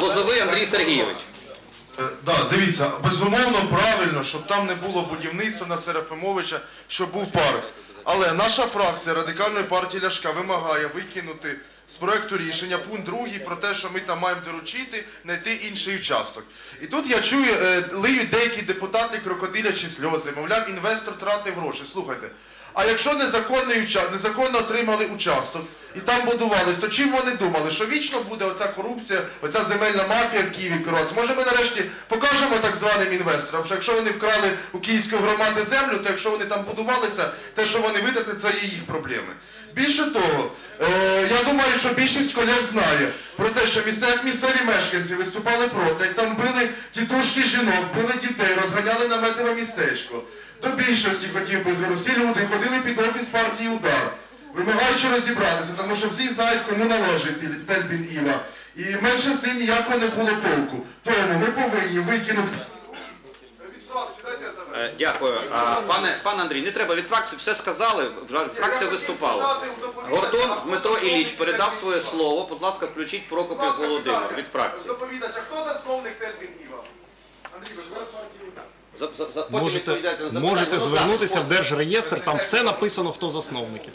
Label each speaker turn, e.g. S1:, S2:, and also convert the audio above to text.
S1: Лозовий Андрій Сергійович.
S2: Е, Да, дивіться, безумовно правильно, щоб там не було будівництва на Серафимовича, щоб був парк. Але наша фракція Радикальної партії Ляшка вимагає викинути з проекту рішення пункт другий про те, що ми там маємо доручити знайти інший участок. І тут я чую, е, лиють деякі депутати крокодилячі сльози, мовляв, інвестор тратив гроші. Слухайте, а якщо незаконний незаконно отримали участок і там будувались, то чим вони думали? Що вічно буде оця корупція, оця земельна мафія в Києві керуватися? Може ми нарешті покажемо так званим інвесторам, що якщо вони вкрали у київської громади землю, то якщо вони там будувалися, те, що вони витратять, це є їх проблеми. Більше того, е, я думаю, що більшість колег знає про те, що місцеві, місцеві мешканці виступали проти, як там били тітушки жінок, били дітей, розганяли наметове містечко. До більшості хотів би звернути. Всі люди ходили під офіс партії удар, вимагаючи розібратися, тому що всі знають, кому належить Тельбін Іва. І менше з тим ніякого не було толку. Тому ми повинні викинути. Від фракції, дайте я завершу.
S1: Е, Дякую. Пане, пане Андрій, не треба від фракції, все сказали, фракція виступала. Гордон Дмитро Ілліч передав своє слово. Будь ласка, включіть Прокопів Володимир від фракції.
S2: Доповідача, хто засновник термін Іва? Андрій, ви
S1: За, за, за,
S3: Можете, можете
S1: Ну,
S3: звернутися в Держреєстр, там все написано, хто засновники.